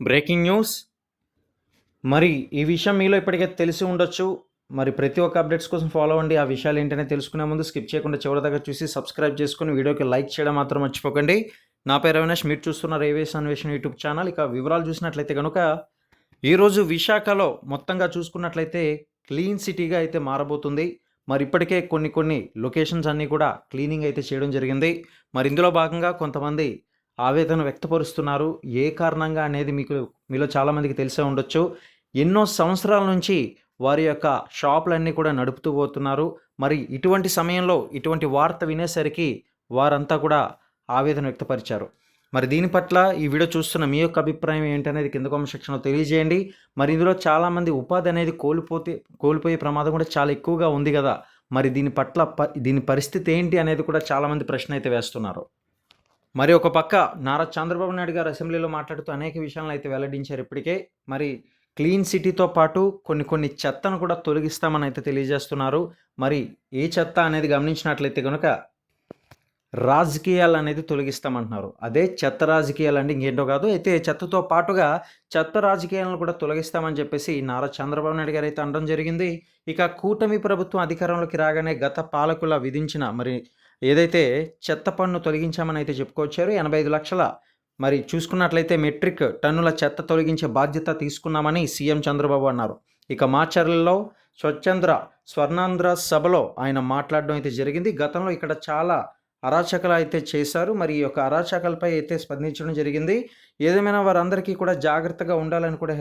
Breaking news. మరి ఈ విషయం మీలో ఇప్పటికే తెలిసి ఉండొచ్చు. మరి ప్రతి ఒక్క అప్డేట్స్ కోసం ఫాలో అవ్వండి. ఆ విషయాలు ఏంటనే తెలుసుకునే ముందు స్కిప్ చేయకుండా చివరి దగ్గర చూసి సబ్స్క్రైబ్ చేసుకుని వీడియోకి లైక్ చేయడం మాత్రం మర్చిపోకండి. నా పేరు అవినాష్. మీరు చూస్తున్న ఏవేస్ అన్వేషణ యూట్యూబ్ ఛానల్. ఇక వివరాలు చూసినట్లయితే కనుక ఈరోజు విశాఖలో మొత్తంగా చూసుకున్నట్లయితే క్లీన్ సిటీగా అయితే మారబోతుంది. మరి ఇప్పటికే కొన్ని కొన్ని లొకేషన్స్ అన్నీ కూడా క్లీనింగ్ అయితే చేయడం జరిగింది. మరి ఇందులో భాగంగా కొంతమంది ఆవేదన వ్యక్తపరుస్తున్నారు. ఏ కారణంగా అనేది మీకు మీలో చాలామందికి తెలిసే ఉండొచ్చు. ఎన్నో సంవత్సరాల నుంచి వారి యొక్క షాపులన్నీ కూడా నడుపుతూ పోతున్నారు. మరి ఇటువంటి సమయంలో ఇటువంటి వార్త వినేసరికి వారంతా కూడా ఆవేదన వ్యక్తపరిచారు. మరి దీని పట్ల ఈ వీడియో చూస్తున్న మీ యొక్క అభిప్రాయం ఏంటనేది కింద కామెంట్ సెక్షన్లో తెలియజేయండి. మరి ఇందులో చాలామంది ఉపాధి అనేది కోల్పోతే కోల్పోయే ప్రమాదం కూడా చాలా ఎక్కువగా ఉంది కదా. మరి దీని పట్ల ప దీని పరిస్థితి ఏంటి అనేది కూడా చాలామంది ప్రశ్న అయితే వేస్తున్నారు. మరి ఒక పక్క నారా చంద్రబాబు నాయుడు గారు అసెంబ్లీలో మాట్లాడుతూ అనేక విషయాలను అయితే వెల్లడించారు ఇప్పటికే. మరి క్లీన్ సిటీతో పాటు కొన్ని కొన్ని చెత్తను కూడా తొలగిస్తామని అయితే తెలియజేస్తున్నారు. మరి ఏ చెత్త అనేది గమనించినట్లయితే కనుక రాజకీయాలు అనేది తొలగిస్తామంటున్నారు. అదే చెత్త రాజకీయాలు అంటే ఇంకేంటో కాదు. అయితే చెత్తతో పాటుగా చెత్త రాజకీయాలను కూడా తొలగిస్తామని చెప్పేసి నారా చంద్రబాబు నాయుడు గారు అయితే అనడం జరిగింది. ఇక కూటమి ప్రభుత్వం అధికారంలోకి రాగానే గత పాలకుల విధించిన మరి ఏదైతే చెత్త పన్ను తొలగించామని అయితే చెప్పుకొచ్చారు ఎనభై ఐదు లక్షల. మరి చూసుకున్నట్లయితే మెట్రిక్ టన్నుల చెత్త తొలగించే బాధ్యత తీసుకున్నామని సీఎం చంద్రబాబు అన్నారు. ఇక మాచర్లలో స్వచ్ఛంద్ర స్వర్ణాంధ్ర సభలో ఆయన మాట్లాడడం అయితే జరిగింది. గతంలో ఇక్కడ చాలా అరాచకాలు అయితే చేశారు. మరి ఈ యొక్క అరాచకాలపై అయితే స్పందించడం జరిగింది. ఏదేమైనా వారందరికీ కూడా జాగ్రత్తగా ఉండాలని కూడా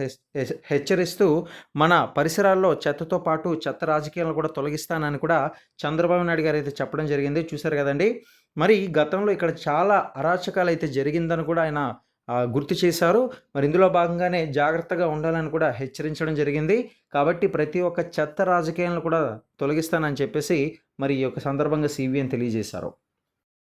హెచ్చరిస్తూ మన పరిసరాల్లో చెత్తతో పాటు చెత్త రాజకీయాలను కూడా తొలగిస్తానని కూడా చంద్రబాబు నాయుడు గారు అయితే చెప్పడం జరిగింది. చూశారు కదండి. మరి గతంలో ఇక్కడ చాలా అరాచకాలు అయితే జరిగిందని కూడా ఆయన గుర్తు చేశారు. మరి ఇందులో భాగంగానే జాగ్రత్తగా ఉండాలని కూడా హెచ్చరించడం జరిగింది. కాబట్టి ప్రతి ఒక్క చెత్త రాజకీయాలను కూడా తొలగిస్తానని చెప్పేసి మరి ఈ యొక్క సందర్భంగా సిబిఎన్ తెలియజేశారు.